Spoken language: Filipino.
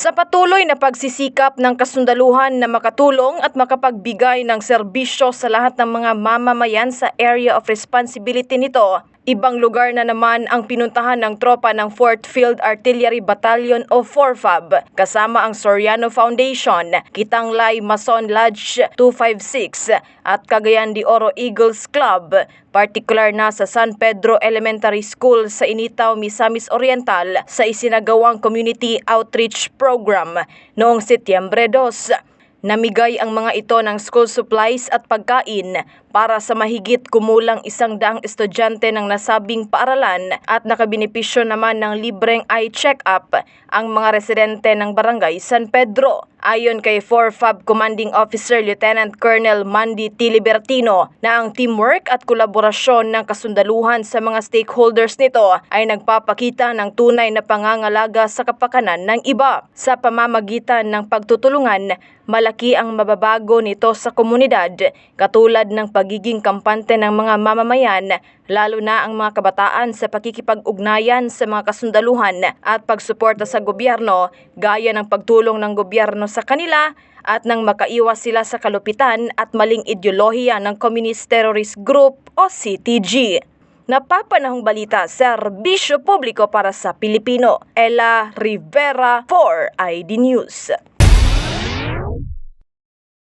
Sa patuloy na pagsisikap ng kasundaluhan na makatulong at makapagbigay ng serbisyo sa lahat ng mga mamamayan sa area of responsibility nito, ibang lugar na naman ang pinuntahan ng tropa ng 4th Field Artillery Battalion o 4FAB kasama ang Soriano Foundation, Kitanglay Mason Lodge 256 at Cagayan de Oro Eagles Club, partikular na sa San Pedro Elementary School sa Initaw, Misamis Oriental sa isinagawang Community Outreach Program noong Setyembre 2. Namigay ang mga ito ng school supplies at pagkain para sa mahigit kumulang isang daang estudyante ng nasabing paaralan at nakabenepisyo naman ng libreng eye check-up ang mga residente ng barangay San Pedro. Ayon kay 4FAB Commanding Officer Lieutenant Colonel Mandy T. Libertino na ang teamwork at kolaborasyon ng kasundaluhan sa mga stakeholders nito ay nagpapakita ng tunay na pangangalaga sa kapakanan ng iba. Sa pamamagitan ng pagtutulungan, malaki ang mababago nito sa komunidad katulad ng pagiging kampante ng mga mamamayan lalo na ang mga kabataan sa pakikipag-ugnayan sa mga kasundaluhan at pagsuporta sa gobyerno gaya ng pagtulong ng gobyerno sa kanila at nang makaiwas sila sa kalupitan at maling ideolohiya ng Communist Terrorist Group o CTG. Napapanahong balita, serbisyo publiko para sa Pilipino. Ella Rivera for ID News.